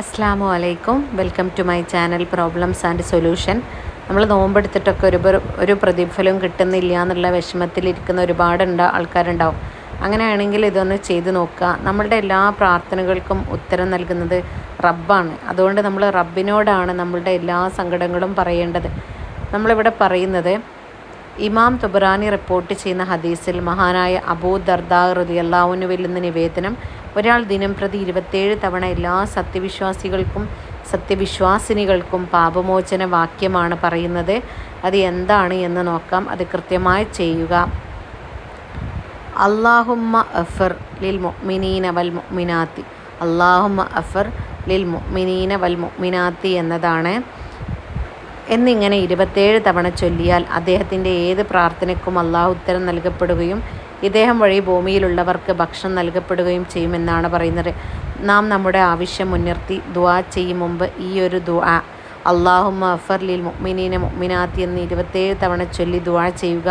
അസ്സാം വലൈക്കും welcome to my channel problems and solution. നമ്മൾ നോമ്പെടുത്തിട്ടൊക്കെ ഒരു ഒരു പ്രതിഫലം കിട്ടുന്നില്ല എന്നുള്ള വിഷമത്തിലിരിക്കുന്ന ഒരുപാട് ആൾക്കാരുണ്ടാവും. അങ്ങനെയാണെങ്കിൽ ഇതൊന്ന് ചെയ്ത് നോക്കുക. നമ്മളുടെ എല്ലാ പ്രാർത്ഥനകൾക്കും ഉത്തരം നൽകുന്നത് റബ്ബാണ്. അതുകൊണ്ട് നമ്മൾ റബ്ബിനോടാണ് നമ്മളുടെ എല്ലാ സങ്കടങ്ങളും പറയേണ്ടത്. നമ്മളിവിടെ പറയുന്നത് ഇമാം തുബറാനി റിപ്പോർട്ട് ചെയ്യുന്ന ഹദീസിൽ മഹാനായ അബൂ ദർദാ റളിയല്ലാഹുവിൽ നിന്ന് നിവേദനം ഒരാൾ ദിനം പ്രതി ഇരുപത്തേഴ് തവണ എല്ലാ സത്യവിശ്വാസികൾക്കും സത്യവിശ്വാസിനികൾക്കും പാപമോചന വാക്യമാണ് പറയുന്നത്. അത് എന്താണ് എന്ന് നോക്കാം. അത് കൃത്യമായി ചെയ്യുക. അള്ളാഹുമ്മ അഫർ ലിൽ മുഅ്മിനീന വൽ മുഅ്മിനാത്തി. അള്ളാഹുമ്മ അഫർ ലിൽ മുഅ്മിനീന വൽ മുഅ്മിനാത്തി എന്നതാണ്. എന്നിങ്ങനെ ഇരുപത്തേഴ് തവണ ചൊല്ലിയാൽ അദ്ദേഹത്തിന്റെ ഏത് പ്രാർത്ഥനയ്ക്കും അള്ളാഹു ഉത്തരം നൽകപ്പെടുകയും ഇദ്ദേഹം വഴി ഭൂമിയിലുള്ളവർക്ക് ഭക്ഷണം നൽകപ്പെടുകയും ചെയ്യുമെന്നാണ് പറയുന്നത്. നാം നമ്മുടെ ആവശ്യം മുൻനിർത്തി ദുആ ചെയ്യും മുമ്പ് ഈ ഒരു ദുആ അള്ളാഹുമ്മ അഫർ ലിൽ മുഅ്മിനീന മുഅ്മിനാത്തി എന്ന് ഇരുപത്തേഴ് തവണ ചൊല്ലി ദുആ ചെയ്യുക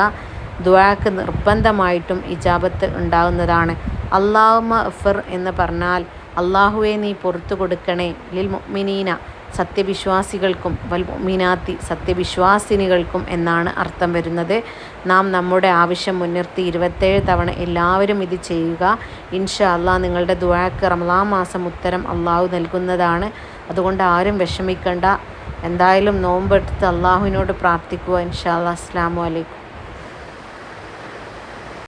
ദുആക്ക് നിർബന്ധമായിട്ടും ഇജാബത്ത് ഉണ്ടാകുന്നതാണ്. അള്ളാഹുമ്മ അഫർ എന്ന് പറഞ്ഞാൽ അള്ളാഹുവെ നീ പുറത്തു കൊടുക്കണേ ലിൽ മുഅ്മിനീന സത്യവിശ്വാസികൾക്കും വൽമിനാത്തി സത്യവിശ്വാസിനികൾക്കും എന്നാണ് അർത്ഥം വരുന്നത്. നാം നമ്മുടെ ആവശ്യം മുൻനിർത്തി ഇരുപത്തേഴ് തവണ എല്ലാവരും ഇത് ചെയ്യുക. ഇൻഷാ അള്ളാഹ് നിങ്ങളുടെ ദുവാക്ക് റമലാ മാസം ഉത്തരം അള്ളാഹു നൽകുന്നതാണ്. അതുകൊണ്ട് ആരും വിഷമിക്കേണ്ട. എന്തായാലും നോമ്പെടുത്ത് അള്ളാഹുവിനോട് പ്രാർത്ഥിക്കുക. ഇൻഷാ അസ്സാം വലൈക്കും